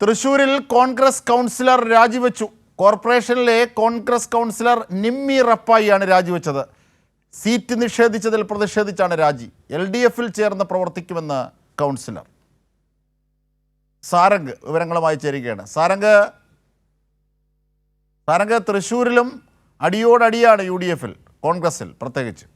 തൃശൂരിൽ കോൺഗ്രസ് കൗൺസിലർ രാജിവെച്ചു. കോർപ്പറേഷനിലെ കോൺഗ്രസ് കൗൺസിലർ നിമ്മി റപ്പായിയാണ് രാജിവെച്ചത്. സീറ്റ് നിഷേധിച്ചതിൽ പ്രതിഷേധിച്ചാണ് രാജി. എൽ ഡി എഫിൽ ചേർന്ന് പ്രവർത്തിക്കുമെന്ന് കൗൺസിലർ. സാരംഗ് വിവരങ്ങളുമായി ചേരുകയാണ്. സാരംഗ് സാരംഗ് തൃശ്ശൂരിലും അടിയോടടിയാണ് യു ഡി എഫിൽ കോൺഗ്രസിൽ പ്രത്യേകിച്ച്.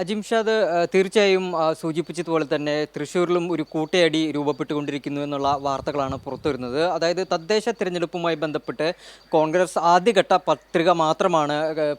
അജിംഷാദ് തീർച്ചയായും സൂചിപ്പിച്ചതുപോലെ തന്നെ തൃശ്ശൂരിലും ഒരു കൂട്ടയടി രൂപപ്പെട്ടുകൊണ്ടിരിക്കുന്നു എന്നുള്ള വാർത്തകളാണ് പുറത്തുവരുന്നത്. അതായത് തദ്ദേശ തിരഞ്ഞെടുപ്പുമായി ബന്ധപ്പെട്ട് കോൺഗ്രസ് ആദ്യഘട്ട പത്രിക മാത്രമാണ്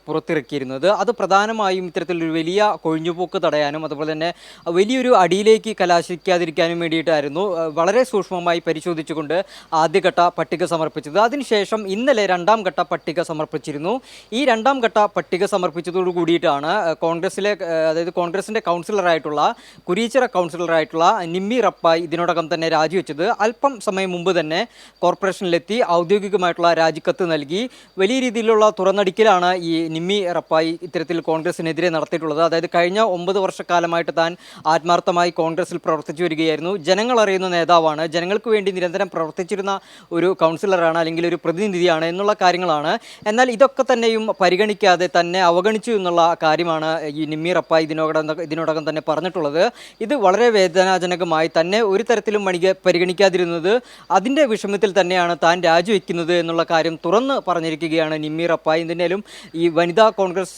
പുറത്തിറക്കിയിരുന്നത്. അത് പ്രധാനമായും ഇത്തരത്തിലൊരു വലിയ കൊഴിഞ്ഞുപോക്ക് തടയാനും അതുപോലെ തന്നെ വലിയൊരു അടിയിലേക്ക് കലാശിക്കാതിരിക്കാനും വേണ്ടിയിട്ടായിരുന്നു വളരെ സൂക്ഷ്മമായി പരിശോധിച്ചുകൊണ്ട് ആദ്യഘട്ട പട്ടിക സമർപ്പിച്ചത്. അതിനുശേഷം ഇന്നലെ രണ്ടാം ഘട്ട പട്ടിക സമർപ്പിച്ചിരുന്നു. ഈ രണ്ടാം ഘട്ട പട്ടിക സമർപ്പിച്ചതോടു കൂടിയിട്ടാണ് കോൺഗ്രസിലെ അതായത് കോൺഗ്രസിന്റെ കൗൺസിലറായിട്ടുള്ള കുരീച്ചിറ കൗൺസിലറായിട്ടുള്ള നിമ്മി റപ്പായി ഇതിനോടകം തന്നെ രാജിവെച്ചത്. അല്പം സമയം മുമ്പ് തന്നെ കോർപ്പറേഷനിലെത്തി ഔദ്യോഗികമായിട്ടുള്ള രാജിക്കത്ത് നൽകി. വലിയ രീതിയിലുള്ള തുറന്നടിക്കലാണ് ഈ നിമ്മി റപ്പായി ഇത്തരത്തിൽ കോൺഗ്രസിനെതിരെ നടത്തിയിട്ടുള്ളത്. അതായത് കഴിഞ്ഞ ഒമ്പത് വർഷക്കാലമായിട്ട് താൻ ആത്മാർത്ഥമായി കോൺഗ്രസിൽ പ്രവർത്തിച്ചു വരികയായിരുന്നു. ജനങ്ങൾ അറിയുന്ന നേതാവാണ്. ജനങ്ങൾക്ക് വേണ്ടി നിരന്തരം പ്രവർത്തിച്ചിരുന്ന ഒരു കൗൺസിലറാണ് അല്ലെങ്കിൽ ഒരു പ്രതിനിധിയാണ് എന്നുള്ള കാര്യങ്ങളാണ്. എന്നാൽ ഇതൊക്കെ തന്നെയും പരിഗണിക്കാതെ തന്നെ അവഗണിച്ചു എന്നുള്ള കാര്യമാണ് ഈ നിമ്മി റപ്പായി ഇതിനോടകം ഇതിനോടകം തന്നെ പറഞ്ഞിട്ടുള്ളത്. ഇത് വളരെ വേദനാജനകമായി തന്നെ ഒരു തരത്തിലും മണിക പരിഗണിക്കാതിരുന്നത് അതിന്റെ വിഷമത്തിൽ തന്നെയാണ് താൻ രാജിവെക്കുന്നത് എന്നുള്ള കാര്യം തുറന്ന് പറഞ്ഞിരിക്കുകയാണ് നിമ്മി റപ്പായി. എന്തിനേലും ഈ വനിതാ കോൺഗ്രസ്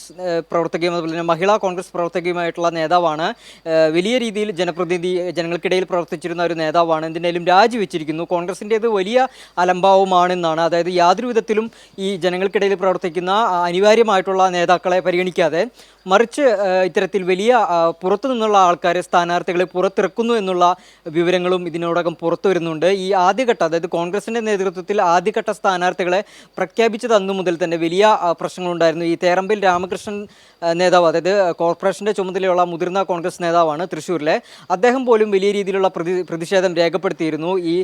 പ്രവർത്തകയും അതുപോലെ തന്നെ മഹിളാ കോൺഗ്രസ് പ്രവർത്തകയുമായിട്ടുള്ള നേതാവാണ് വലിയ രീതിയിൽ ജനപ്രതിനിധി ജനങ്ങൾക്കിടയിൽ പ്രവർത്തിച്ചിരുന്ന ഒരു നേതാവാണ്. എന്തിനേലും രാജിവെച്ചിരിക്കുന്നു. കോൺഗ്രസിന്റേത് വലിയ അലംഭാവമാണെന്നാണ് അതായത് യാതൊരു വിധത്തിലും ഈ ജനങ്ങൾക്കിടയിൽ പ്രവർത്തിക്കുന്ന അനിവാര്യമായിട്ടുള്ള നേതാക്കളെ പരിഗണിക്കാതെ മറിച്ച് ഏഹ്, ഇത്തരത്തിൽ വലിയ പുറത്തു നിന്നുള്ള ആൾക്കാരെ സ്ഥാനാർത്ഥികളെ പുറത്തിറക്കുന്നു എന്നുള്ള വിവരങ്ങളും ഇതിനോടകം പുറത്തു വരുന്നുണ്ട്. ഈ ആദ്യഘട്ട അതായത് കോൺഗ്രസിന്റെ നേതൃത്വത്തിൽ ആദ്യഘട്ട സ്ഥാനാർത്ഥികളെ പ്രഖ്യാപിച്ചത് അന്നു മുതൽ തന്നെ വലിയ പ്രശ്നങ്ങളുണ്ടായിരുന്നു. ഈ തേറമ്പിൽ രാമകൃഷ്ണൻ നേതാവ് അതായത് കോർപ്പറേഷന്റെ ചുമതലയുള്ള മുതിർന്ന കോൺഗ്രസ് നേതാവാണ് തൃശ്ശൂരിലെ അദ്ദേഹം പോലും വലിയ രീതിയിലുള്ള പ്രതി പ്രതിഷേധം രേഖപ്പെടുത്തിയിരുന്നു. ഈ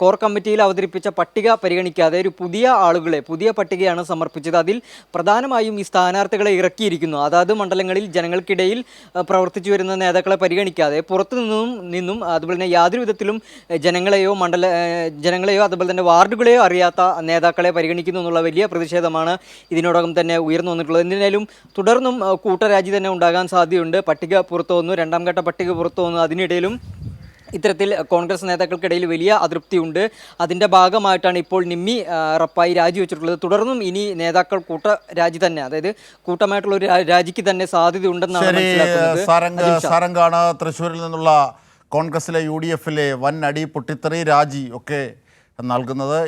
കോർ കമ്മിറ്റിയിൽ അവതരിപ്പിച്ച പട്ടിക പരിഗണിക്കാതെ ഒരു പുതിയ ആളുകളെ പുതിയ പട്ടികയാണ് സമർപ്പിച്ചത്. അതിൽ പ്രധാനമായും ഈ സ്ഥാനാർത്ഥികളെ ഇറക്കിയിരിക്കുന്നു. അതാത് മണ്ഡലങ്ങളിൽ ജനങ്ങൾക്കിടയിൽ ഏഹ്, പ്രവർത്തിച്ചു വരുന്ന നേതാക്കളെ പരിഗണിക്കാതെ പുറത്തു നിന്നും നിന്നും അതുപോലെ തന്നെ യാതൊരു വിധത്തിലും ജനങ്ങളെയോ മണ്ഡല ജനങ്ങളെയോ അതുപോലെ തന്നെ വാർഡുകളെയോ അറിയാത്ത നേതാക്കളെ പരിഗണിക്കുന്നു എന്നുള്ള വലിയ പ്രതിഷേധമാണ് ഇതിനോടകം തന്നെ ഉയർന്നു വന്നിട്ടുള്ളത്. എന്തിനാലും തുടർന്നും കൂട്ടരാജി തന്നെ ഉണ്ടാകാൻ സാധ്യതയുണ്ട്. പട്ടിക പുറത്തു വന്നു. രണ്ടാം ഘട്ട പട്ടിക പുറത്തു വന്നു. അതിനിടയിലും ഇത്തരത്തിൽ കോൺഗ്രസ് നേതാക്കൾക്കിടയിൽ വലിയ അതൃപ്തിയുണ്ട്. അതിന്റെ ഭാഗമായിട്ടാണ് ഇപ്പോൾ നിമ്മി റപ്പായി രാജിവെച്ചിട്ടുള്ളത് തുടർന്നും ഇനി നേതാക്കൾ കൂട്ട രാജി തന്നെ അതായത് കൂട്ടമായിട്ടുള്ള ഒരു രാജിക്ക് തന്നെ സാധ്യത ഉണ്ടെന്നാണ് സാരംഗാണ് തൃശ്ശൂരിൽ നിന്നുള്ള കോൺഗ്രസിലെ യു ഡി എഫിലെ വൻ അടി പൊട്ടിത്തെറി രാജി ഒക്കെ നൽകുന്നത്.